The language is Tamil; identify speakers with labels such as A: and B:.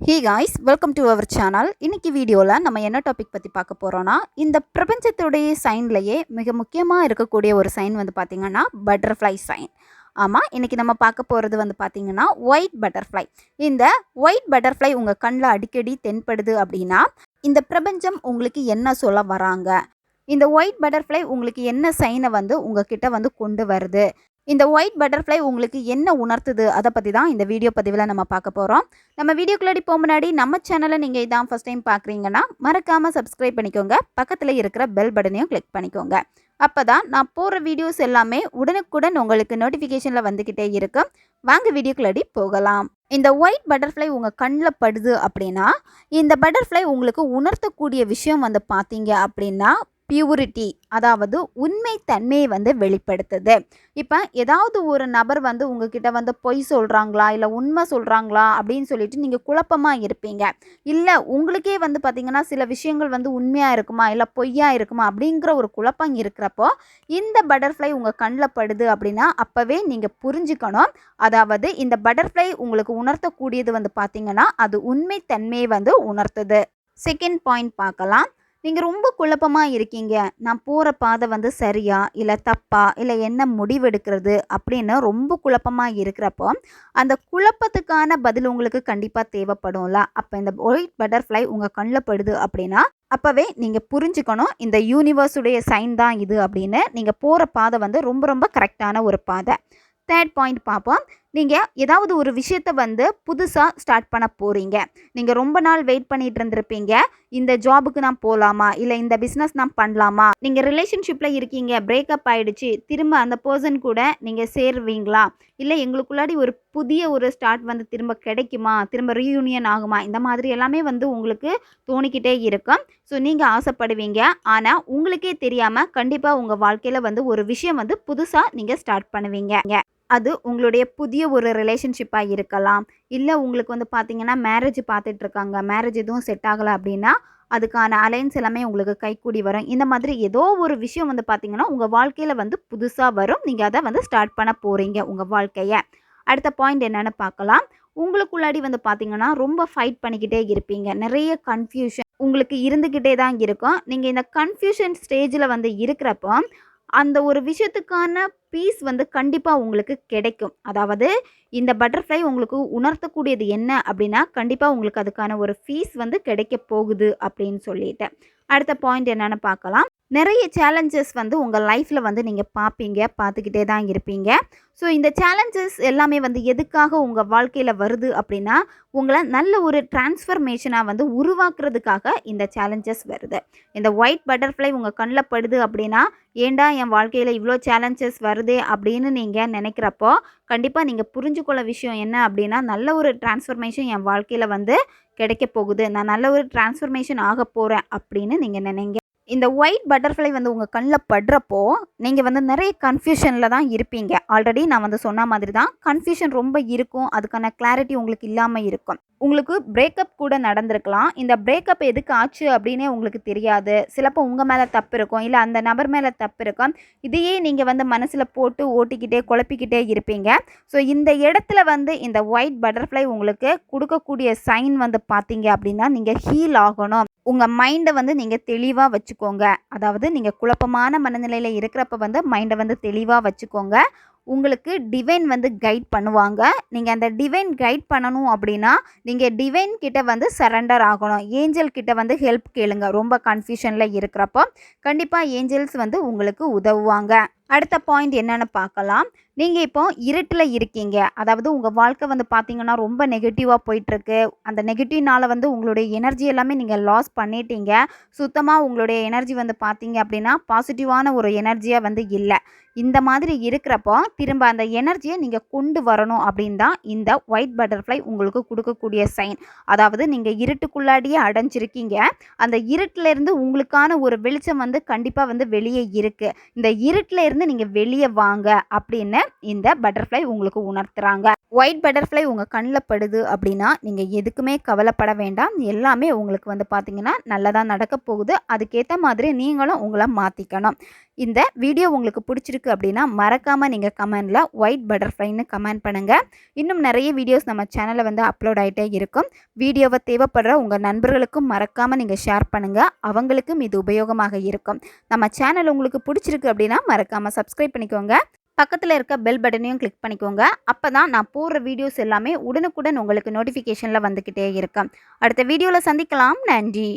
A: Hey guys welcome to our channel இன்றைக்கி வீடியோவில் நம்ம என்ன டாபிக் பற்றி பார்க்க போகிறோன்னா இந்த பிரபஞ்சத்துடைய சைன்லேயே மிக முக்கியமாக இருக்கக்கூடிய ஒரு சைன் வந்து பார்த்திங்கன்னா பட்டர்ஃப்ளை சைன் ஆமாம் இன்றைக்கி நம்ம பார்க்க போகிறது வந்து பார்த்திங்கன்னா ஒயிட் பட்டர்ஃப்ளை இந்த ஒயிட் பட்டர்ஃப்ளை உங்கள் கண்ணில் அடிக்கடி தென்படுது அப்படின்னா இந்த பிரபஞ்சம் உங்களுக்கு என்ன சொல்ல வராங்க? இந்த ஒயிட் பட்டர்ஃப்ளை உங்களுக்கு என்ன சைனை வந்து உங்ககிட்ட வந்து கொண்டு வருது? இந்த ஒயிட் பட்டர்ஃப்ளை உங்களுக்கு என்ன உணர்த்துது? அதை பற்றி தான் இந்த வீடியோ பதிவில் நம்ம பார்க்க போகிறோம் நம்ம வீடியோக்குள்ளடி போக முன்னாடி நம்ம சேனலை நீங்கள் இதான் ஃபஸ்ட் டைம் பார்க்குறீங்கன்னா மறக்காமல் சப்ஸ்கிரைப் பண்ணிக்கோங்க. பக்கத்தில் இருக்கிற பெல் பட்டனையும் கிளிக் பண்ணிக்கோங்க. அப்போ தான் நான் போகிற வீடியோஸ் எல்லாமே உடனுக்குடன் உங்களுக்கு நோட்டிஃபிகேஷனில் வந்துக்கிட்டே இருக்கும். வாங்க வீடியோக்குள்ளடி போகலாம். இந்த ஒயிட் பட்டர்ஃப்ளை உங்கள் கண்ணில் படுது அப்படின்னா இந்த பட்டர்ஃப்ளை உங்களுக்கு உணர்த்தக்கூடிய விஷயம் வந்து பார்த்தீங்க அப்படின்னா பியூரிட்டி அதாவது உண்மைத்தன்மையை வந்து வெளிப்படுத்துது. இப்போ ஏதாவது ஒரு நபர் வந்து உங்ககிட்ட வந்து பொய் சொல்கிறாங்களா இல்லை உண்மை சொல்கிறாங்களா அப்படின்னு சொல்லிட்டு நீங்கள் குழப்பமாக இருப்பீங்க. இல்லை உங்களுக்கே வந்து பார்த்திங்கன்னா சில விஷயங்கள் வந்து உண்மையாக இருக்குமா இல்லை பொய்யாக இருக்குமா அப்படிங்கிற ஒரு குழப்பம் இருக்கிறப்போ இந்த பட்டர்ஃப்ளை உங்கள் கண்ணில் படுது அப்படின்னா அப்போவே நீங்கள் புரிஞ்சுக்கணும். அதாவது இந்த பட்டர்ஃப்ளை உங்களுக்கு உணர்த்தக்கூடியது வந்து பார்த்திங்கன்னா அது உண்மைத்தன்மையை வந்து உணர்த்துது. செகண்ட் பாயிண்ட் பார்க்கலாம். நீங்கள் ரொம்ப குழப்பமாக இருக்கீங்க. நான் போகிற பாதை வந்து சரியா? இல்லை தப்பா? இல்லை என்ன முடிவெடுக்கிறது? அப்படின்னு ரொம்ப குழப்பமாக இருக்கிறப்போ அந்த குழப்பத்துக்கான பதில் உங்களுக்கு கண்டிப்பாக தேவைப்படும்ல. அப்போ இந்த ஒயிட் பட்டர்ஃப்ளை உங்கள் கண்ணில் படுது அப்படின்னா அப்போவே நீங்கள் புரிஞ்சுக்கணும். இந்த யூனிவர்ஸுடைய சைன் தான் இது அப்படின்னு நீங்கள் போகிற பாதை வந்து ரொம்ப ரொம்ப கரெக்டான ஒரு பாதை. தேர்ட் பாயிண்ட் பார்ப்போம். நீங்கள் ஏதாவது ஒரு விஷயத்தை வந்து புதுசாக ஸ்டார்ட் பண்ண போகிறீங்க நீங்கள் ரொம்ப நாள் வெயிட் பண்ணிட்டு இருந்திருப்பீங்க. இந்த ஜாபுக்கு நான் போகலாமா இல்லை இந்த பிஸ்னஸ் நான் பண்ணலாமா? நீங்கள் ரிலேஷன்ஷிப்பில் இருக்கீங்க பிரேக்கப் ஆகிடுச்சு திரும்ப அந்த பர்சன் கூட நீங்கள் சேருவீங்களா? இல்லை எங்களுக்குள்ளாடி ஒரு புதிய ஒரு ஸ்டார்ட் வந்து திரும்ப கிடைக்குமா? திரும்ப ரீயூனியன் ஆகுமா? இந்த மாதிரி எல்லாமே வந்து உங்களுக்கு தோணிக்கிட்டே இருக்கும். ஸோ நீங்கள் ஆசைப்படுவீங்க. ஆனால் உங்களுக்கே தெரியாமல் கண்டிப்பாக உங்கள் வாழ்க்கையில் வந்து ஒரு விஷயம் வந்து புதுசாக நீங்கள் ஸ்டார்ட் பண்ணுவீங்க. அது உங்களுடைய புதிய ஒரு ரிலேஷன்ஷிப்பாக இருக்கலாம். இல்லை உங்களுக்கு வந்து பார்த்தீங்கன்னா மேரேஜ் பார்த்துட்டு இருக்காங்க. மேரேஜ் எதுவும் செட் ஆகலை அப்படின்னா அதுக்கான அலைன்ஸ் எல்லாமே உங்களுக்கு கைக்கூடி வரும். இந்த மாதிரி ஏதோ ஒரு விஷயம் வந்து பார்த்தீங்கன்னா உங்கள் வாழ்க்கையில் வந்து புதுசாக வரும். நீங்கள் அதை வந்து ஸ்டார்ட் பண்ண போகிறீங்க உங்கள் வாழ்க்கையை. அடுத்த பாயிண்ட் என்னென்னு பார்க்கலாம். உங்களுக்குள்ளாடி வந்து பார்த்தீங்கன்னா ரொம்ப ஃபைட் பண்ணிக்கிட்டே இருப்பீங்க. நிறைய கன்ஃபியூஷன் உங்களுக்கு இருந்துக்கிட்டே தான் இருக்கும். நீங்கள் இந்த கன்ஃபியூஷன் ஸ்டேஜில் வந்து இருக்கிறப்போ அந்த ஒரு விஷயத்துக்கான பீஸ் வந்து கண்டிப்பாக உங்களுக்கு கிடைக்கும். அதாவது இந்த பட்டர்ஃப்ளை உங்களுக்கு உணர்த்தக்கூடியது என்ன அப்படின்னா கண்டிப்பாக உங்களுக்கு அதுக்கான ஒரு ஃபீஸ் வந்து கிடைக்க போகுது அப்படின்னு சொல்லிட்டு. அடுத்த பாயிண்ட் என்னென்னு பார்க்கலாம். நிறைய சேலஞ்சஸ் வந்து உங்கள் லைஃப்பில் வந்து நீங்கள் பார்ப்பீங்க பார்த்துக்கிட்டே தான் இருப்பீங்க. ஸோ இந்த சேலஞ்சஸ் எல்லாமே வந்து எதுக்காக உங்கள் வாழ்க்கையில் வருது அப்படின்னா உங்களை நல்ல ஒரு டிரான்ஸ்ஃபர்மேஷனாக வந்து உருவாக்குறதுக்காக இந்த சேலஞ்சஸ் வருது. இந்த ஒயிட் பட்டர்ஃப்ளை உங்கள் கண்ணில் படுது அப்படின்னா ஏண்டா என் வாழ்க்கையில் இவ்வளோ சேலஞ்சஸ் வருது அப்படின்னு நீங்கள் நினைக்கிறப்போ கண்டிப்பாக நீங்கள் புரிஞ்சுக்கொள்ள விஷயம் என்ன அப்படின்னா நல்ல ஒரு டிரான்ஸ்ஃபர்மேஷன் என் வாழ்க்கையில் வந்து கிடைக்க போகுது. நான் நல்ல ஒரு டிரான்ஸ்ஃபர்மேஷன் ஆக போகிறேன் அப்படின்னு நீங்கள் நினைங்க. இந்த ஒயிட் பட்டர்ஃப்ளை வந்து உங்கள் கண்ணில் படுறப்போ நீங்கள் வந்து நிறைய கன்ஃபியூஷனில் தான் இருப்பீங்க. ஆல்ரெடி நான் வந்து சொன்ன மாதிரி தான் கன்ஃபியூஷன் ரொம்ப இருக்கும். அதுக்கான கிளாரிட்டி உங்களுக்கு இல்லாமல் இருக்கும். உங்களுக்கு பிரேக்கப் கூட நடந்திருக்கலாம். இந்த பிரேக்கப் எதுக்கு ஆச்சு அப்படின்னே உங்களுக்கு தெரியாது. சிலப்போ உங்கள் மேலே தப்பு இருக்கும். இல்லை அந்த நபர் மேலே தப்பு இருக்கும். இதையே நீங்கள் வந்து மனசில் போட்டு ஓட்டிக்கிட்டே குழப்பிக்கிட்டே இருப்பீங்க. ஸோ இந்த இடத்துல வந்து இந்த ஒயிட் பட்டர்ஃப்ளை உங்களுக்கு கொடுக்கக்கூடிய சைன் வந்து பார்த்தீங்க அப்படின்னா நீங்கள் ஹீல் ஆகணும். உங்கள் மைண்டை வந்து நீங்கள் தெளிவாக வச்சுக்கோங்க. அதாவது நீங்கள் குழப்பமான மனநிலையில் இருக்கிறப்ப வந்து மைண்டை வந்து தெளிவாக வச்சுக்கோங்க. உங்களுக்கு டிவைன் வந்து கைட் பண்ணுவாங்க. நீங்கள் அந்த டிவைன் கைட் பண்ணணும் அப்படின்னா நீங்கள் டிவைன் கிட்ட வந்து சரண்டர் ஆகணும். ஏஞ்சல் கிட்ட வந்து ஹெல்ப் கேளுங்க. ரொம்ப கன்ஃபியூஷனில் இருக்கிறப்போ. கண்டிப்பாக ஏஞ்சல்ஸ் வந்து உங்களுக்கு உதவுவாங்க. அடுத்த பாயிண்ட் என்னென்னு பார்க்கலாம். நீங்கள் இப்போ இருட்டில் இருக்கீங்க. அதாவது உங்கள் வாழ்க்கை வந்து பார்த்தீங்கன்னா ரொம்ப நெகட்டிவாக போயிட்டுருக்கு. அந்த நெகட்டிவ்னால் வந்து உங்களுடைய எனர்ஜி எல்லாமே நீங்கள் லாஸ் பண்ணிட்டீங்க. சுத்தமாக உங்களுடைய எனர்ஜி வந்து பார்த்தீங்க அப்படின்னா பாசிட்டிவான ஒரு எனர்ஜியாக வந்து இல்லை. இந்த மாதிரி இருக்கிறப்போ திரும்ப அந்த எனர்ஜியை நீங்கள் கொண்டு வரணும் அப்படின்னு தான் இந்த ஒயிட் பட்டர்ஃப்ளை உங்களுக்கு கொடுக்கக்கூடிய சைன் அதாவது நீங்கள் இருட்டுக்குள்ளாடியே அடைஞ்சிருக்கீங்க. அந்த இருட்டிலேருந்து உங்களுக்கான ஒரு வெளிச்சம் வந்து கண்டிப்பாக வந்து வெளியே இருக்குது இந்த இருட்டில் இருந்து நீங்கள் வெளியே வாங்க அப்படின்னு இந்த பட்டர்ஃப்ளை உங்களுக்கு உணர்த்துறாங்க. ஒயிட் பட்டர்ஃப்ளை உங்கள் கண்ணில் படுது அப்படின்னா நீங்கள் எதுக்குமே கவலைப்பட வேண்டாம். எல்லாமே உங்களுக்கு வந்து பார்த்தீங்கன்னா நல்லதாக நடக்க போகுது. அதுக்கேற்ற மாதிரி நீங்களும் உங்களை மாற்றிக்கணும் இந்த வீடியோ உங்களுக்கு பிடிச்சிருக்கு அப்படின்னா மறக்காமல் நீங்கள் கமெண்டில் ஒயிட் பட்டர்ஃப்ளைன்னு கமெண்ட் பண்ணுங்கள் இன்னும் நிறைய வீடியோஸ் நம்ம சேனலில் வந்து அப்லோட் ஆகிட்டே இருக்கும். வீடியோவை தேவைப்படுற உங்கள் நண்பர்களுக்கும் மறக்காமல் நீங்கள் ஷேர் பண்ணுங்கள் அவங்களுக்கும் இது உபயோகமாக இருக்கும். நம்ம சேனல் உங்களுக்கு பிடிச்சிருக்கு அப்படின்னா மறக்காமல் சப்ஸ்கிரைப் பண்ணிக்கோங்க. பக்கத்தில் இருக்க பெல் பட்டனையும் கிளிக் பண்ணிக்கோங்க. அப்போ தான் நான் போடுற வீடியோஸ் எல்லாமே உடனுக்குடன் உங்களுக்கு நோட்டிஃபிகேஷனில் வந்துக்கிட்டே இருக்கும். அடுத்த வீடியோவில் சந்திக்கலாம். நன்றி.